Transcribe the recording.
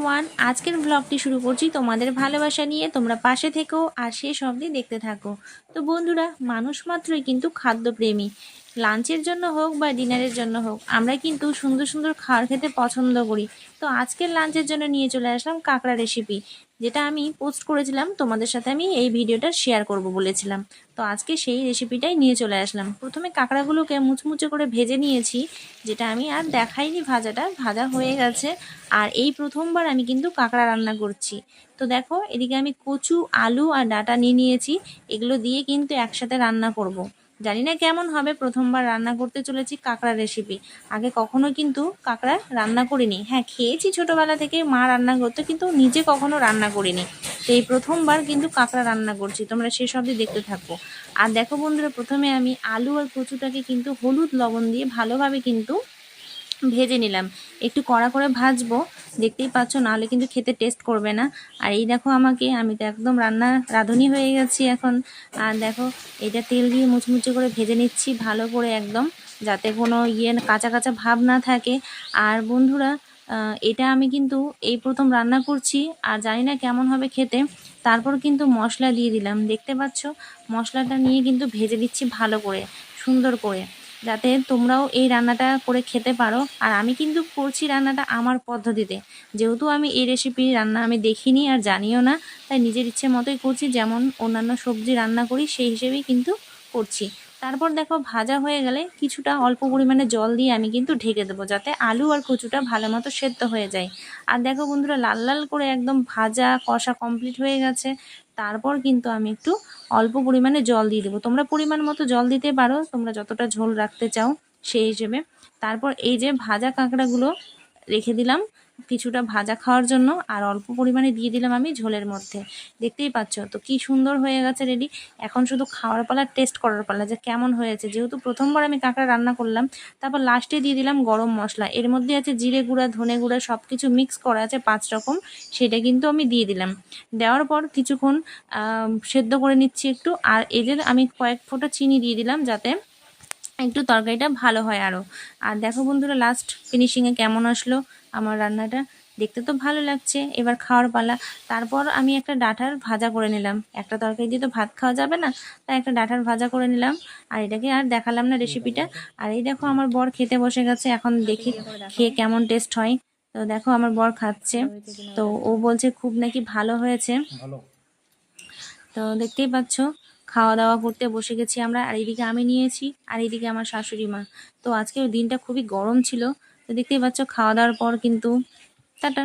Everyone আজকের ব্লগটি শুরু করছি তোমাদের ভালোবাসা নিয়ে। তোমরা পাশে থেকো আর শেষ অবধি দেখতে থাকো। তো বন্ধুরা, মানুষ মাত্রই কিন্তু খাদ্যপ্রেমী। লাঞ্চের জন্য হোক বা ডিনারের জন্য হোক, আমরা কিন্তু সুন্দর সুন্দর খাবার খেতে পছন্দ করি। তো আজকের লাঞ্চের জন্য নিয়ে চলে আসলাম কাঁকড়া রেসিপি যেটা আমি পোস্ট করেছিলাম, তোমাদের সাথে আমি এই ভিডিওটা শেয়ার করব বলেছিলাম। তো আজকে সেই রেসিপিটাই নিয়ে চলে আসলাম। প্রথমে কাঁকড়াগুলোকে মুচমুচে করে ভেজে নিয়েছি, যেটা আমি আর দেখাইনি ভাজাটা, ভাজা হয়ে গেছে। আর এই প্রথমবার আমি কিন্তু কাঁকড়া রান্না করছি। তো দেখো, এদিকে আমি কচু, আলু আর ডাটা নিয়ে নিয়েছি, এগুলো দিয়ে কিন্তু একসাথে রান্না করব। জানি না কেমন হবে, প্রথমবার রান্না করতে চলেছি কাঁকড়া রেসিপি আগে কখনো কিন্তু কাঁকড়া রান্না করিনি। হ্যাঁ খেয়েছি ছোটোবেলা থেকে, মা রান্না করতো, কিন্তু নিজে কখনো রান্না করিনি। তো এই প্রথমবার কিন্তু কাঁকড়া রান্না করছি, তোমরা শেষ অবধি দেখতে থাকব আর দেখো বন্ধুরা, প্রথমে আমি আলু আর কচুটাকে কিন্তু হলুদ লবণ দিয়ে ভালোভাবে কিন্তু ভেজে নিলাম। একটু কড়া করে ভাজবো, দেখতেই পাচ্ছ, নাহলে কিন্তু খেতে টেস্ট করবে না। আর এই দেখো আমাকে, আমি তো একদম রান্না রাঁধুনি হয়ে গেছি এখন। আর দেখো, এটা তেল দিয়ে মুচমুচে করে ভেজে নিচ্ছি ভালো করে একদম, যাতে কোনো ইয়ে কাঁচা কাঁচা ভাব না থাকে। আর বন্ধুরা এটা আমি কিন্তু এই প্রথম রান্না করছি, আর জানি না কেমন হবে খেতে। তারপর কিন্তু মশলা দিয়ে দিলাম। দেখতে পাচ্ছ, মশলাটা নিয়ে কিন্তু ভেজে দিচ্ছি ভালো করে, সুন্দর করে। যাতে তোমরাও এই রান্নাটা করে খেতে পারো। আর আমি কিন্তু করছি রান্নাটা আমার পদ্ধতিতে। যেহেতু আমি এই রেসিপি রান্না আমি দেখিনি আর জানিও না, তাই নিজের ইচ্ছে মতোই করছি। যেমন অন্যান্য সবজি রান্না করি, সেই হিসেবেই কিন্তু করছি। তারপর দেখো ভাজা হয়ে গেলে কিছুটা অল্প পরিমাণে জল দিয়ে আমি কিন্তু ঢেকে দেবো, যাতে আলু আর কচুটা ভালো মতো সেদ্ধ হয়ে যায়। আর দেখো বন্ধুরা, লাল লাল করে একদম ভাজা কষা কমপ্লিট হয়ে গেছে। তারপর কিন্তু আমি একটু অল্প পরিমাণে জল দিয়ে দেবো। তোমরা পরিমাণ মতো জল দিতে পারো, তোমরা যতটা ঝোল রাখতে চাও সেই হিসেবে। তারপর এই যে ভাজা কাঁকড়াগুলো রেখে দিলাম কিছুটা ভাজা খাওয়ার জন্য আর অল্প পরিমাণে দিয়ে দিলাম আমি ঝোলের মধ্যে। দেখতেই পাচ্ছ? তো কি সুন্দর হয়ে গেছে রেডি। এখন শুধু খাওয়ার পালা, টেস্ট করার পালা, যে কেমন হয়েছে। যেহেতু প্রথমবার আমি কাঁকড়া রান্না করলাম, তারপর লাস্টে দিয়ে দিলাম গরম মশলা। এর মধ্যে আছে জিরে গুঁড়া, ধনে গুঁড়া সব কিছু মিক্স করা আছে পাঁচ রকম। সেটা কিন্তু আমি দিয়ে দিলাম। দেওয়ার পর কিছুক্ষণ সেদ্ধ করে নিচ্ছি একটু। আর এদের আমি কয়েক ফোঁটা চিনি দিয়ে দিলাম যাতে একটু তরকারিটা ভালো হয় আরও আর দেখো বন্ধুরা লাস্ট ফিনিশিংয়ে কেমন আসলো আমার রান্নাটা। দেখতে তো ভালো লাগছে। এবার খাওয়ার পালা। তারপর আমি একটা ডাঁটার ভাজা করে নিলাম। একটা তরকারি দিয়ে তো ভাত খাওয়া যাবে না তাই একটা ডাঁটার ভাজা করে নিলাম। আর এটাকে আর দেখালাম না রেসিপিটা আর এই দেখো আমার বর খেতে বসে গেছে। এখন দেখি খেয়ে কেমন টেস্ট হয়। তো দেখো আমার বর খাচ্ছে। তো ও বলছে খুব নাকি ভালো হয়েছে। তো দেখতেই পাচ্ছ খাওয়া দাওয়া করতে বসে গেছি আমরা, আর এইদিকে আমি নিয়েছি, আর এইদিকে আমার শাশুড়ি মা। তো আজকে দিনটা খুবই গরম ছিল। তো দেখতেই পাচ্ছ খাওয়া দাওয়ার পর কিন্তু টাটা